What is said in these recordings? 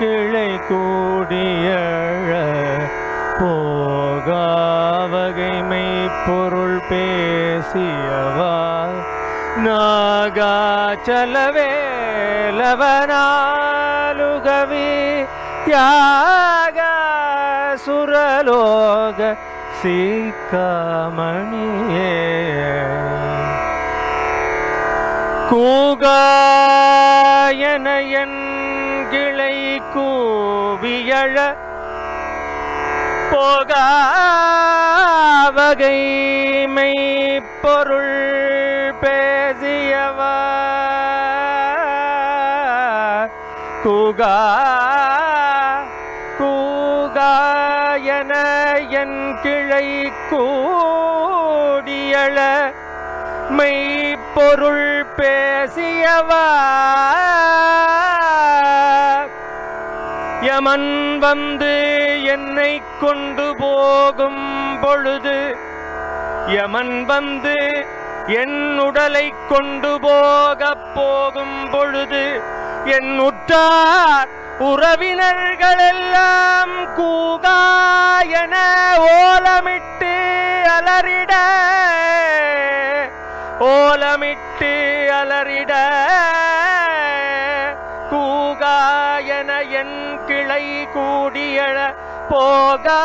கிளை கூடியழ போகாவகைமை பொருள் பேசியவா? நாகாச்சலவேலவனாலுகவி தியாக சுரலோக சீக்காமணியே. கூகா கூவியழ போகாவகைமை பொருள் பேசியவா? கூகா கூகாயன என் கிளை கூடியழ மெய்ப்பொருள் பேசியவா? யமன் வந்து என்னை கொண்டு போகும் பொழுது யமன் வந்து என் உடலை கொண்டு போகப் போகும் பொழுது என் உற்றார் உறவினர்களெல்லாம் கூகாயன என் கிளை கூடியழ போகா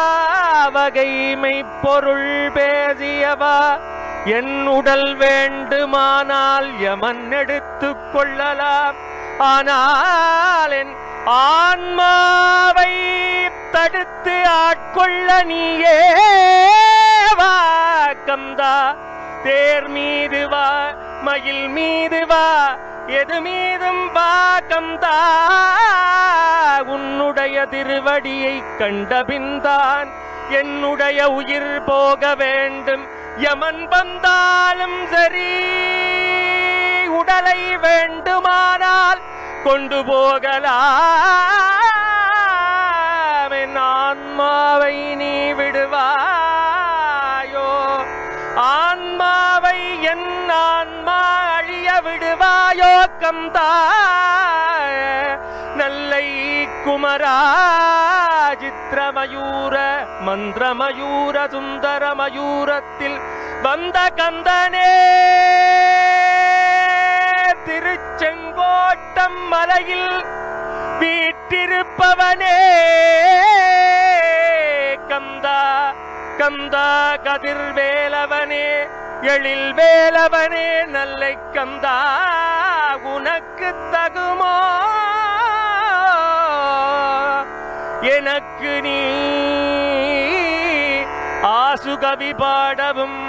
வகைமை பொருள் பேசியவா. என் உடல் வேண்டுமானால் யமன் எடுத்து கொள்ளலாம். ஆனால் என் ஆன்மாவை தடுத்து ஆட்கொள்ள நீயே வா கந்தா. தேர் மீது வா மயில் மீது வா எது மீதும் வா கந்தா உன்னுடைய திருவடியை கண்டபின்தான் என்னுடைய உயிர் போக வேண்டும். யமன் வந்தாலும் சரி உடலை வேண்டுமானால் கொண்டு போகலாம். என் ஆன்மாவை நீ விடுவாயோ? ஆன்மாவை என் ஆன்மா விடுவாயோ தாய நல்லை குமரா சித்திரமயூர மந்திரமயூர சுந்தரமயூரத்தில் வந்த கந்தனே. திருச்செங்கோட்டம் மலையில் வீட்டிருப்பவனே. கந்தா கந்தா கதிர்வேலவனே எழில் வேலவனே நல்லை கந்தா. உனக்கு தகுமா? எனக்கு நீ ஆசுகவி பாடவும்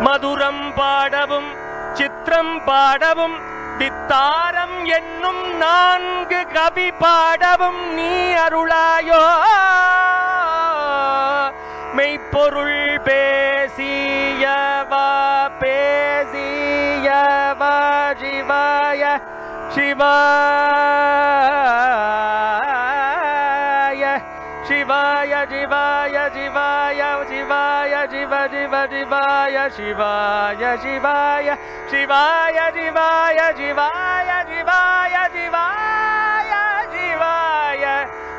மதுரம் பாடவும் சித்திரம் பாடவும் வித்தாரம் என்னும் நான்கு கவி பாடவும் நீ அருளாயோ. மெய்ப்பொருள் பேசியவா சிவாய சிவாய சிவாய சிவாய சிவாய சிவாய சிவ சிவ சிவாய சிவாய சிவாய சிவாய சிவாய சிவாய சிவாய சிவாய சிவாய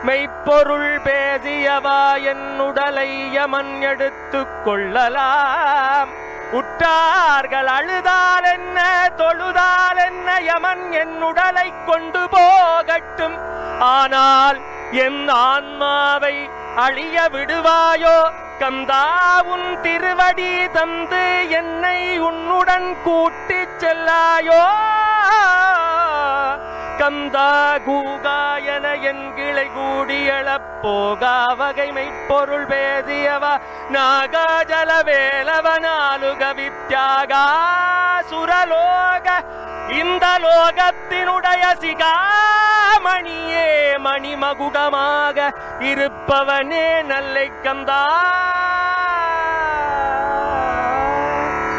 மெய்ப்பொருள் பேசியவா என் உடலை யமன் எடுத்து கொள்ளலாம் உற்றார்கள் அழுதால் என்ன தொழுதால் என்ன யமன் என் உடலை கொண்டு போகட்டும். ஆனால் என் ஆன்மாவை அழிய விடுவாயோ? கந்தா உன் திருவடி தந்து என்னை உன்னுடன் கூட்டிச் செல்லாயோ? கந்தா கூகாயன என் கிளை கூடியளப் போகா வகைமை பொருள் பேசியவா நாகாஜல வேலவனாலுக வித்யாகா சுரலோக இந்த லோகத்தினுடைய சிகாமணியே மணிமகுடமாக இருப்பவனே நல்லை கந்தா